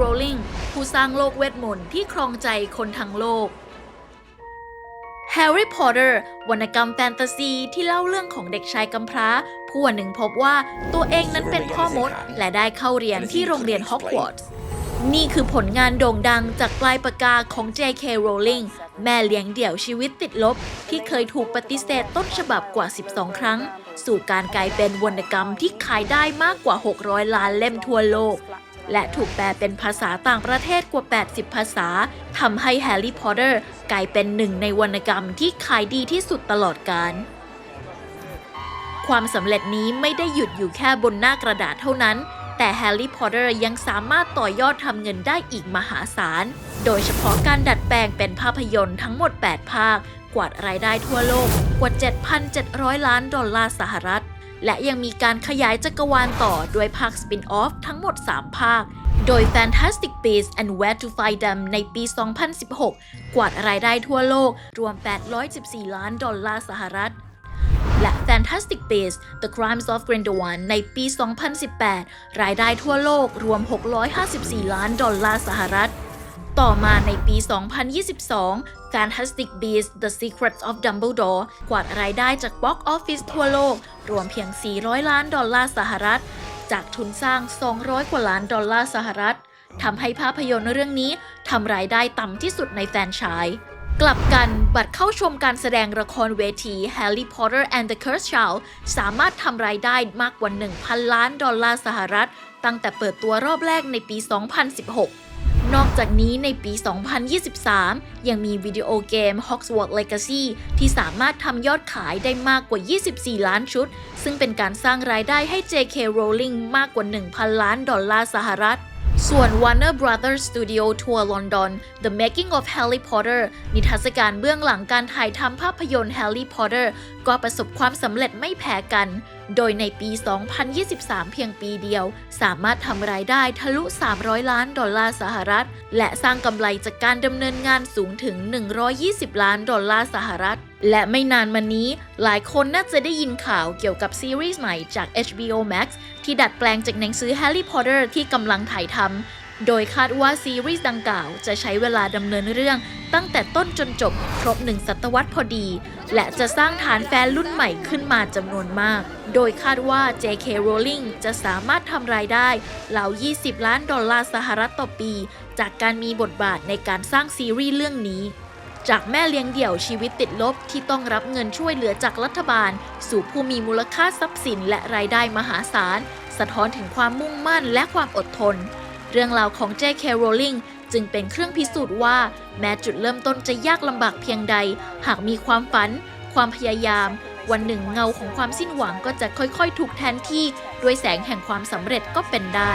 Rowling ผู้สร้างโลกเวทมนต์ที่ครองใจคนทั้งโลก Harry Potter วรรณกรรมแฟนตาซีที่เล่าเรื่องของเด็กชายกำพร้า ผู้วันหนึ่งพบว่าตัวเองนั้นเป็นพ่อมด และได้เข้าเรียนที่โรงเรียนฮอกวอตส์นี่คือผลงานโด่งดังจากปลายปากกาของ J.K. Rowling แม่เลี้ยงเดี่ยวชีวิตติดลบ ที่เคยถูกปฏิเสธต้นฉบับกว่า 12 ครั้ง สู่การกลายเป็นวรรณกรรมที่ขายได้มากกว่า 600 ล้านเล่มทั่วโลก และถูกแปลเป็นภาษาต่างประเทศกว่า 80 ภาษาทำให้แฮร์รี่พอตเตอร์กลายเป็นหนึ่งในวรรณกรรมที่ขายดีที่สุดตลอดกาลความสำเร็จนี้ไม่ได้หยุดอยู่แค่บนหน้ากระดาษเท่านั้น แต่แฮร์รี่พอตเตอร์ยังสามารถต่อยอดทำเงินได้อีกมหาศาล โดยเฉพาะการดัดแปลงเป็นภาพยนตร์ทั้งหมด 8 ภาค กวาดรายได้ทั่วโลกกว่า 7,700 ล้านดอลลาร์สหรัฐ และยังมีการขยายจักรวาลต่อด้วยภาคสปินออฟทั้งหมด 3 ภาค โดย Fantastic Beasts and Where to Find Them ในปี 2016 กวาดรายได้ทั่วโลกรวม 814 ล้านดอลลาร์สหรัฐ และ Fantastic Beasts: The Crimes of Grindelwald ในปี 2018 รายได้ทั่วโลกรวม 654 ล้านดอลลาร์สหรัฐ ต่อมาในปี 2022 Fantastic Beasts: The Secrets of Dumbledore กวาดรายได้จาก Box Office ทั่วโลก รวมเพียง 400 ล้านดอลลาร์สหรัฐ จากทุนสร้าง 200 กว่าล้านดอลลาร์สหรัฐทำให้ภาพยนตร์เรื่องนี้ทำรายได้ต่ำที่สุดในแฟนชส์กลับกันบัตรเข้าชมการแสดงละครเวที Harry Potter and the Cursed Child สามารถทำรายได้มากกว่า 1,000 ล้านดอลลาร์สหรัฐ ตั้งแต่เปิดตัวรอบแรกในปี 2016 นอกจากนี้ในปี 2023 ยังมีวิดีโอเกม Hogwarts Legacy ที่สามารถทำยอดขายได้มากกว่า 24 ล้านชุด ซึ่งเป็นการสร้างรายได้ให้ J.K. Rowling มากกว่า 1,000 ล้านดอลลาร์สหรัฐ ส่วน Warner Brothers Studio Tour London The Making of Harry Potter นิทรรศการเบื้องหลังการถ่ายทำภาพยนตร์ Harry Potter ก็ประสบความสำเร็จไม่แพ้กัน โดยในปี 2023 เพียงปีเดียว สามารถทำรายได้ทะลุ 300 ล้านดอลลาร์สหรัฐ และสร้างกำไรจากการดำเนินงานสูงถึง 120 ล้านดอลลาร์สหรัฐ และไม่นานมานี้หลายคนน่าจะได้ยินข่าวเกี่ยวกับซีรีส์ใหม่จาก HBO Max ที่ดัดแปลงจากหนังสือ Harry Potter ที่กำลังถ่ายทำ โดยคาดว่าซีรีส์ดังกล่าวจะใช้เวลาดำเนินเรื่องตั้งแต่ต้นจนจบครบหนึ่งศตวรรษพอดี และจะสร้างฐานแฟนรุ่นใหม่ขึ้นมาจำนวนมาก โดยคาดว่า J.K. Rowling จะสามารถทำรายได้ราว 20 ล้านดอลลาร์สหรัฐต่อปี จากการมีบทบาทในการสร้างซีรีส์เรื่องนี้ จากแม่เลี้ยงเดี่ยวชีวิตติดลบที่ต้องรับเงินช่วยเหลือจากรัฐบาล สู่ผู้มีมูลค่าทรัพย์สินและรายได้มหาศาล สะท้อนถึงความมุ่งมั่นและความอดทน เรื่องราวของ J.K. Rowling จึงเป็นเครื่องพิสูจน์ว่า แม้จุดเริ่มต้นจะยากลำบากเพียงใด หากมีความฝัน ความพยายาม วันหนึ่งเงาของความสิ้นหวังก็จะค่อยๆ ถูกแทนที่ด้วยแสงแห่งความสำเร็จก็เป็นได้